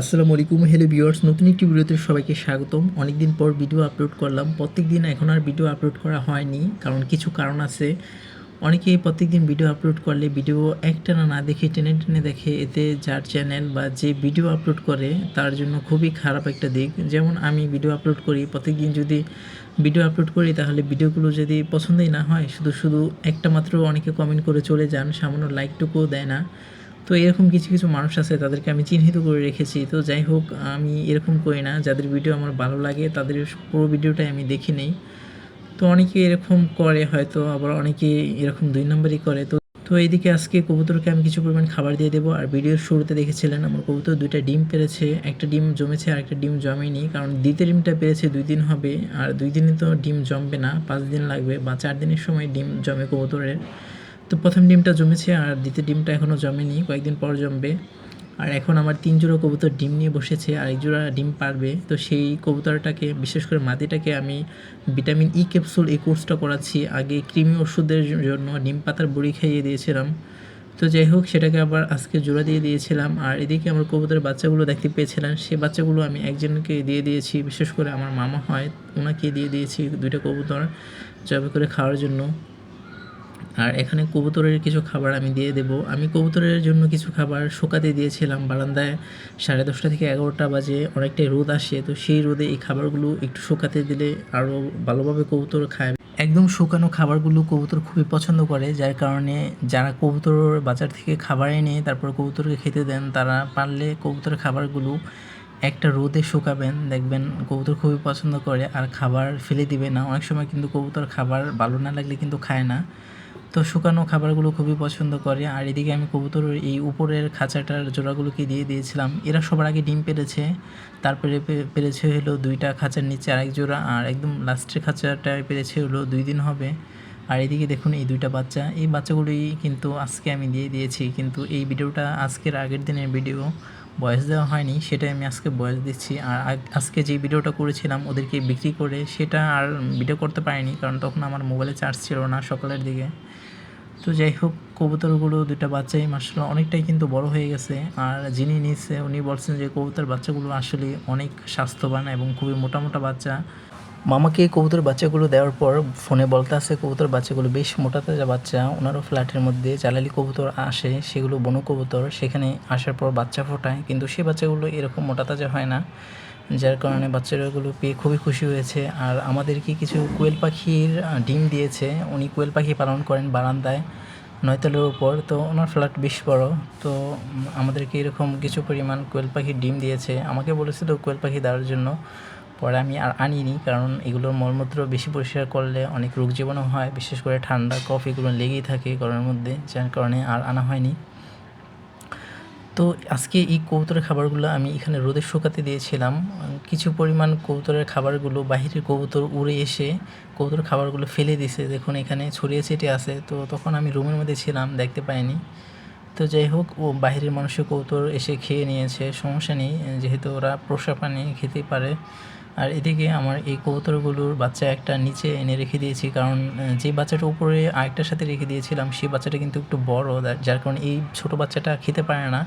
আসসালামু আলাইকুম hello viewers নতুন একটি ভিডিওতে সবাইকে স্বাগতম। অনেকদিন পর ভিডিও আপলোড করলাম। প্রত্যেক দিন এখন আর ভিডিও আপলোড করা হয়নি, কারণ কিছু কারণ আছে। অনেকে প্রত্যেক দিন ভিডিও আপলোড করলে ভিডিও একটানা না দেখে, টেনে টেনে দেখে এতে যার চ্যানেল বা যে ভিডিও আপলোড করে, তার জন্য খুবই খারাপ একটা দিক। যেমন আমি ভিডিও আপলোড করি প্রত্যেক দিন যদি ভিডিও আপলোড করি, তাহলে ভিডিওগুলো যদি পছন্দই না হয়, শুধু শুধু একটা মাত্র অনেকে কমেন্ট করে চলে যান, সামান্য লাইকটুকুও দেয় না। তো এরকম কিছু কিছু মানুষ আছে, তাদেরকে আমি চিহ্নিত করে রেখেছি। তো যাই হোক, আমি এরকম করি না। যাদের ভিডিও আমার ভালো লাগে, তাদের পুরো ভিডিওটাই আমি দেখি নেই। তো অনেকে এরকম করে, হয়তো আবার অনেকে এরকম দুই নম্বরই করে। তো তো এইদিকে আজকে কবুতরকে আমি কিছু পরিমাণ খাবার দিয়ে দেবো। আর ভিডিওর শুরুতে দেখেছিলেন, আমার কবুতর দুইটা ডিম পেরেছে। একটা ডিম জমেছে আর একটা ডিম জমেনি। কারণ দ্বিতীয় ডিমটা পেরেছে দুই দিন হবে। আর দুই দিনে তো ডিম জমবে না, পাঁচ দিন লাগবে, বা চার দিনের সময় ডিম জমে কবুতরের। তো প্রথম ডিমটা জমেছে আর দ্বিতীয় ডিমটা এখনও জমেনি, কয়েকদিন পর জমবে। আর এখন আমার তিন জোড়া কবুতর ডিম নিয়ে বসেছে, আর এক জোড়া ডিম পারবে। তো সেই কবুতরটাকে, বিশেষ করে মাদিটাকে আমি ভিটামিন ই ক্যাপসুল এই কোর্সটা করাচ্ছি। আগে কৃমি ওষুধের জন্য ডিম পাতার বড়ি খাইয়ে দিয়েছিলাম। তো যাই হোক, সেটাকে আবার আজকে জোড়া দিয়ে দিয়েছিলাম। আর এদিকে আমার কবুতরের বাচ্চাগুলো দেখতে পেয়েছিলাম সেই বাচ্চাগুলো আমি একজনকে দিয়ে দিয়েছি, বিশেষ করে আমার মামা হয়, ওনাকে দিয়ে দিয়েছি দুইটা কবুতর জবে করে খাওয়ার জন্য। আর এখানে কবুতরের কিছু খাবার আমি দিয়ে দেব। আমি কবুতরের জন্য কিছু খাবার শুকাতে দিয়েছিলাম। বারান্দায় সাড়ে দশটা থেকে এগারোটা বাজে অনেকটাই রোদ আসে, তো সেই রোদে এই খাবারগুলো একটু শুকাতে দিলে আরও ভালোভাবে কবুতর খায়। একদম শুকানো খাবারগুলো কবুতর খুবই পছন্দ করে, যার কারণে যারা কবুতর বাজার থেকে খাবার এনে তারপর কবুতরকে খেতে দেন, তারা পারলে কবুতরের খাবারগুলো একটা রোদে শুকাবেন। দেখবেন কবুতর খুবই পছন্দ করে আর খাবার ফেলে দিবে না। অনেক সময় কিন্তু কবুতর খাবার ভালো না লাগলে কিন্তু খায় না। তো শুকানো খাবারগুলো খুবই পছন্দ করে। আর এদিকে আমি কবুতর এই উপরের খাঁচাটার জোড়াগুলোকে দিয়ে দিয়েছিলাম। এরা সবার আগে ডিম পেরেছে। তারপরে পেরেছে হলো দুইটা খাঁচার নিচে আরেক জোড়া। আর একদম লাস্টের খাঁচাটায় পেরেছে হলো দুই দিন হবে। আর এদিকে দেখুন এই দুইটা বাচ্চা। এই বাচ্চাগুলোই কিন্তু আজকে আমি দিয়ে দিয়েছি। কিন্তু এই ভিডিওটা আজকের আগের দিনের ভিডিও। বয়স দেওয়া হয়নি, সেটাই আমি আজকে বয়স দিচ্ছি। আর আজকে যে ভিডিওটা করেছিলাম ওদেরকে বিক্রি করে, সেটা আর ভিডিও করতে পারিনি। কারণ তখন আমার মোবাইলে চার্জ ছিল না সকালের দিকে। তো যাই হোক, কবুতরগুলো দুটা বাচ্চাই মার্শাল্লাহ অনেকটাই কিন্তু বড় হয়ে গেছে। আর যিনি নিচ্ছে উনি বলছেন যে কবুতর বাচ্চাগুলো আসলে অনেক স্বাস্থ্যবান এবং খুবই মোটা মোটা বাচ্চা। মামাকে কবুতর বাচ্চাগুলো দেওয়ার পর ফোনে বলতে আছে, কবুতর বাচ্চাগুলো বেশ মোটা তাজা বাচ্চা। ওনারও ফ্ল্যাটের মধ্যে জ্বালালি কবুতর আসে, সেগুলো বনু কবুতর। সেখানে আসার পর বাচ্চা ফোটায়, কিন্তু সে বাচ্চাগুলো এরকম মোটা তাজা হয় না। যার কারণে বাচ্চাগুলো পেয়ে খুবই খুশি হয়েছে। আর আমাদেরকে কিছু কোয়েল পাখির ডিম দিয়েছে। উনি কোয়েল পাখি পালন করেন বারান্দায়, নয়তলের উপর তো ওনার ফ্ল্যাট বেশ বড়। তো আমাদেরকে এরকম কিছু পরিমাণ কোয়েল পাখির ডিম দিয়েছে। আমাকে বলেছিল কোয়েল পাখি দেওয়ার জন্য। পরে আমি আর আনিনি কারণ এগুলোর মলমূত্র বেশি পরিষ্কার করলে অনেক রোগ জীবাণু হয়। বিশেষ করে ঠান্ডা, কফ এগুলো লেগেই থাকে গরমের মধ্যে, যার কারণে আর আনা হয়নি। তো আজকে এই কবুতরের খাবারগুলো আমি এখানে রোদে শুকাতে দিয়েছিলাম। কিছু পরিমাণ কবুতরের খাবারগুলো, বাহিরের কবুতর উড়ে এসে কবুতরের খাবারগুলো ফেলে দিছে দেখুন, এখানে ছড়িয়ে ছিটে আছে। তো তখন আমি রুমের মধ্যে ছিলাম, দেখতে পাইনি। তো যাই হোক, ও বাহিরের মানুষের কবুতর এসে খেয়ে নিয়েছে, সমস্যা নেই। যেহেতু ওরা পোষা প্রাণী খেতেই পারে। আর এদিকে আমার এই কবুতরগুলোর বাচ্চা একটা নিচে এনে রেখে দিয়েছি, কারণ যে বাচ্চাটা উপরে আরেকটার সাথে রেখে দিয়েছিলাম সেই বাচ্চাটা কিন্তু একটু বড়, যার কারণে এই ছোট বাচ্চাটা খেতে পারে না।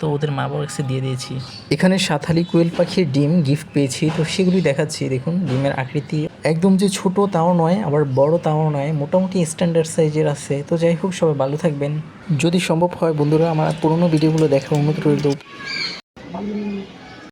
তো ওদের মা বাবার কাছে দিয়ে দিয়েছি। এখানে সাথালি কোয়েল পাখির ডিম গিফট পেয়েছি, তো সেগুলি দেখাচ্ছি, দেখুন, ডিমের আকৃতি একদম যে ছোট তাও নয়, আবার বড় তাও নয়, মোটামুটি স্ট্যান্ডার্ড সাইজের আছে। তো যাই হোক, সবাই ভালো থাকবেন। যদি সম্ভব হয়, বন্ধুরা, আমার পুরোনো ভিডিওগুলো দেখার অনুমতি রইল।